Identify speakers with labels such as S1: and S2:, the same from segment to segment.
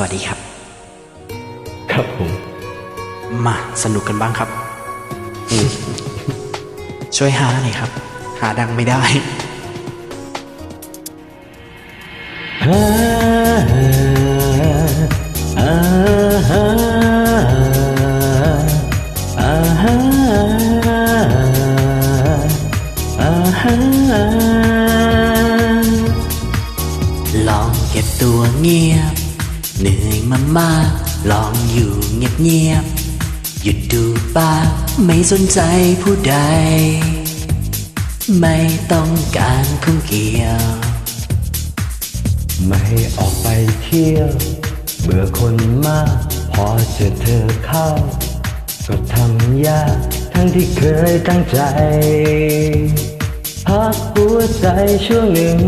S1: วัสดีครับ
S2: ครับผม
S1: มาสนุกกันบ้างครับอืมช่วยหาหน่อยครับ หาดังไม่ได้
S2: อ่าอ่าอ่าอ่าอ่าอ่า
S1: ลองเก็บตัวเงียบ เหนื่อยมามากลองอยู่เงียบเงียบๆหยุดดูป้าไม่สนใจผู้ใด ไม่ต้องการคุ้งเกี่ยว
S2: ไม่ออกไปเที่ยว เบื่อคนมาก พอเจอเธอเข้า ก็ทำยากทั้งที่เคยตั้งใจ พักหัวใจช่วงหนึ่ง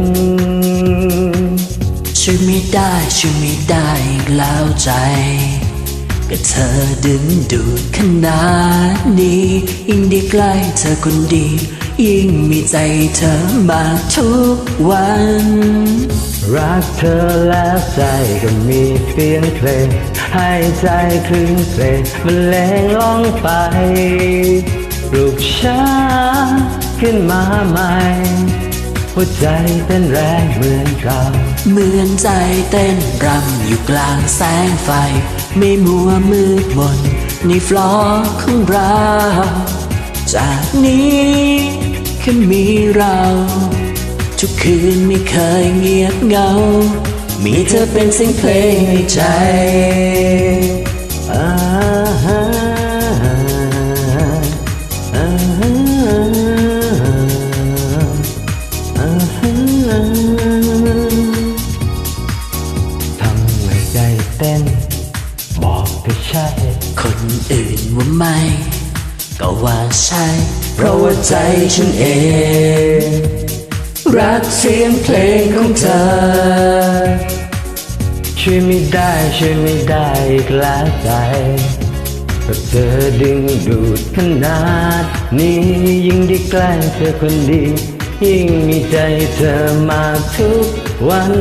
S1: ช่วยไม่ได้ช่วยไม่ได้อีกแล้วใจก็เธอดึงดูดขนาดนี้ ยิ่งได้ใกล้เธอคนดี ยิ่งมีใจเธอมาทุกวัน
S2: รักเธอแล้วใจก็มีเสียงเพลง ให้ใจคลื่นเพลงบรรเลงร้องไปปลุกช้าขึ้นมาใหม่ หัวใจเต้นแรงเหมือนเก่า
S1: เหมือนใจเต้นรำอยู่กลางแสงไฟ ไม่มัวมืดมนในฟลอร์ของเรา จากนี้แค่มีเรา ทุกคืนไม่เคยเงียบเงา มีเธอเป็นเสียงเพลงในใจ
S2: เต้น บอกก็ใช่
S1: คนอื่นว่าไม่ ก็ว่าใช่ เพราะว่าใจฉันเอง รักเสียงเพลงของเธอ
S2: ช่วยไม่ได้ช่วยไม่ได้อีกแล้วใจก็เธอดึงดูดขนาด นี้ยิ่งได้ใกล้เธอคนดี ยิ่งมีใจเธอมาทุกวัน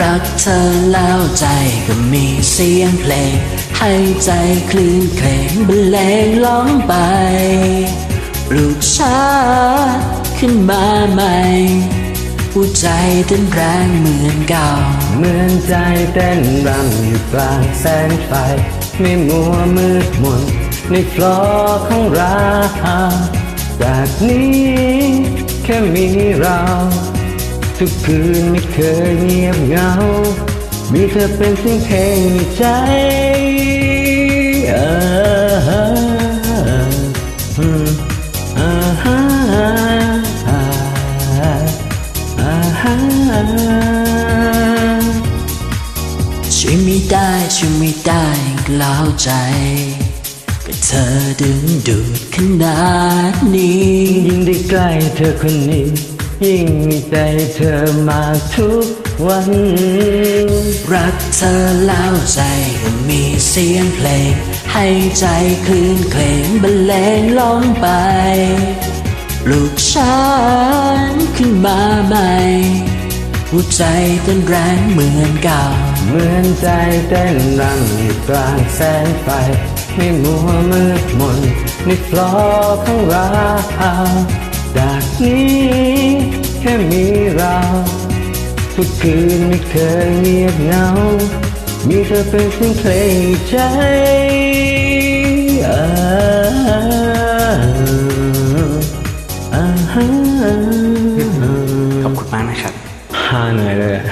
S1: รักเธอแล้วใจก็มีเสียงเพลง ให้ใจคลื่นเพลงบรรเลงร้องไปปลุกช้าขึ้นมาใหม่หัวใจเต้นแรงเหมือนเก่า
S2: เหมือนใจเต้นรำอยู่กลางแสงไฟ ไม่มัวมืดมนในฟลอร์ของรา จากนี้ แค่มีเรา ทุกคืนไม่เคยเงียบเหงา มีเธอเป็นเสียงเพลงในใจ
S1: ช่วยไม่ได้ช่วยไม่ได้กล่าวใจ เธอดึงดูดขนาดนี้
S2: ยิ่งได้ใกล้เธอคนนี้ ยิ่งมีใจเธอมาทุกวัน
S1: รักเธอแล้วใจก็มีเสียงเพลง ให้ใจคลื่นเพลงบรรเลงร้องไป ลูกฉันขึ้นมาใหม่หัวใจเต้นแรงเหมือนเก่า
S2: เหมือนใจเต้นรำอยู่กลางแสงไฟ ไม่มัวมืดมนในฟลอร์ของเราจากนี้แค่มีเรา ทุกคืนไม่เคยเงียบเหงา มีเธอเป็นเสียงเพลงในใจอ่าอ่าฮะ
S1: ขอบคุณมากนะครับ
S2: ฮาเหนื่อยเลยอะ